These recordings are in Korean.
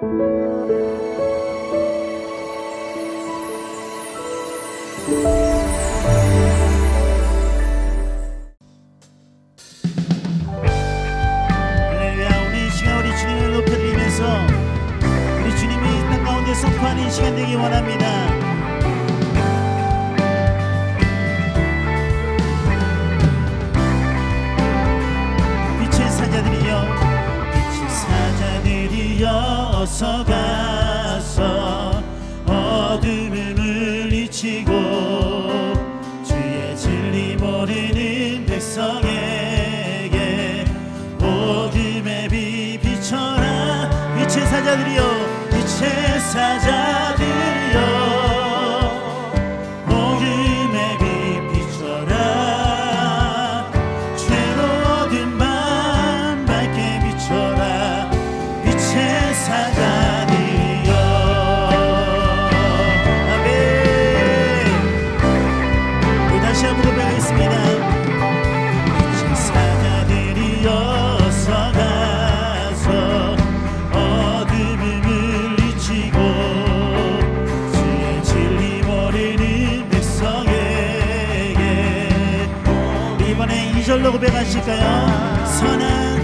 할렐루야 시간 우리 주님을 높여드리면서 우리 주님이 땅 가운데 선포하는 시간 되기 원합니다. 사자들이여 어서 가서 어둠을 물리치고 주의 진리 모르는 백성에게 어둠의 빛 비춰라. 빛의 사자들이여 빛의 사자. 절로 고백하실까요? 선한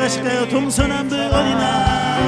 가실까요? 동서남북 어디나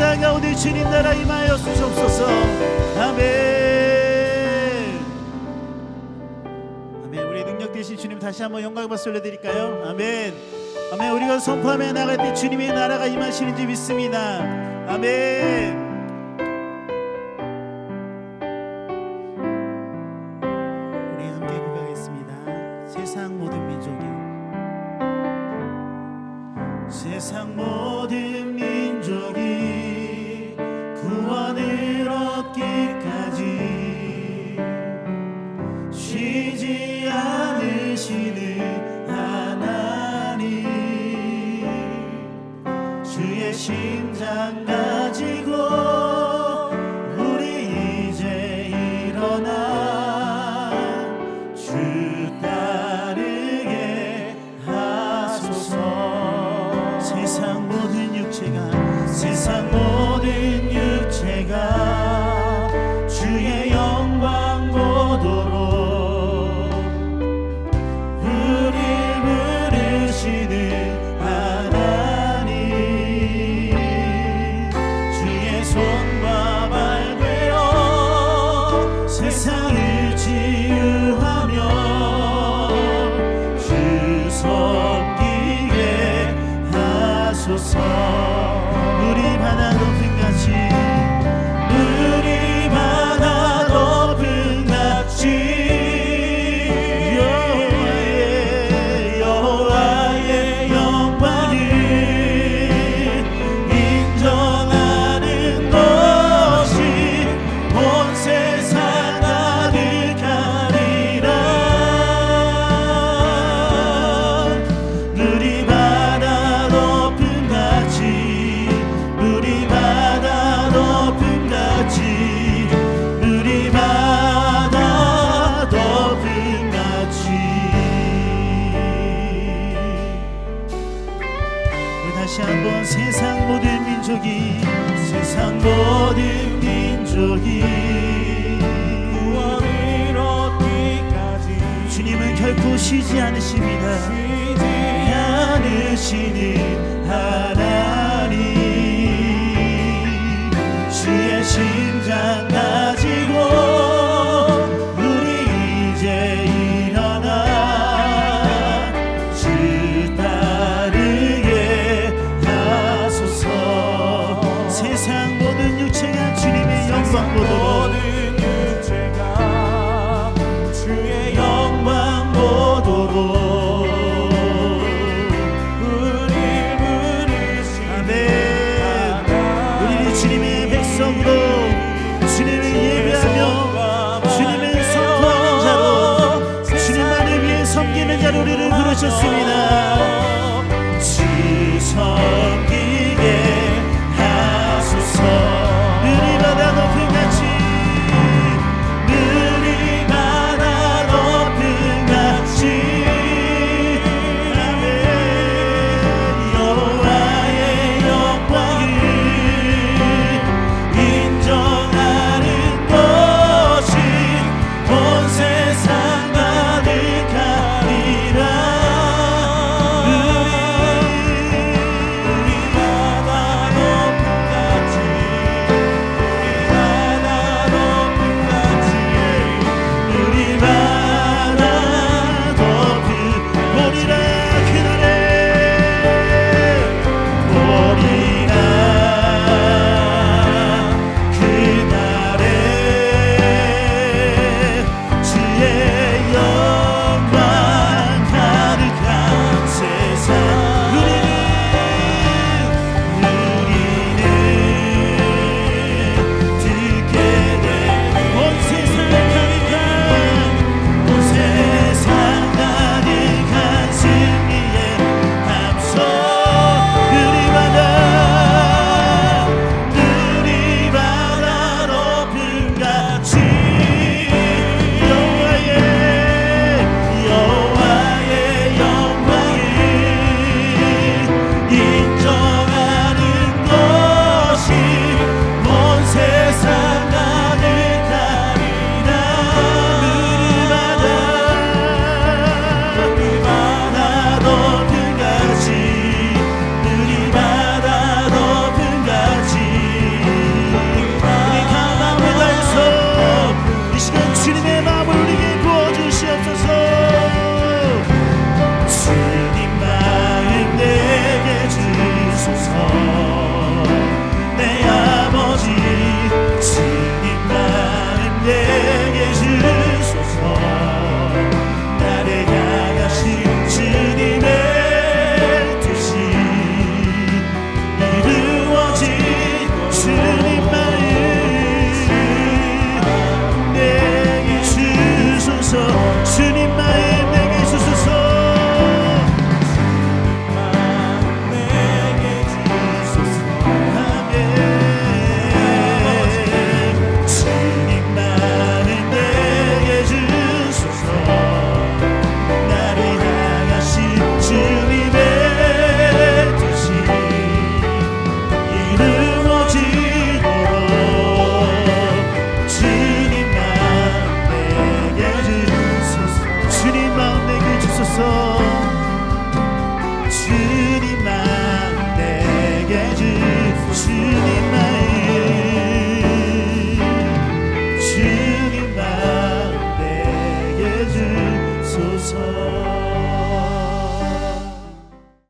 땅 가운데 주님 나라 임하여 주옵소서. 아멘. 아멘. 우리 능력 되신 주님 다시 한번 영광 박수 올려드릴까요? 아멘. 아멘. 우리가 선포하며 나갈 때 주님의 나라가 임하시는지 믿습니다. 아멘. 쉬지 않으십니다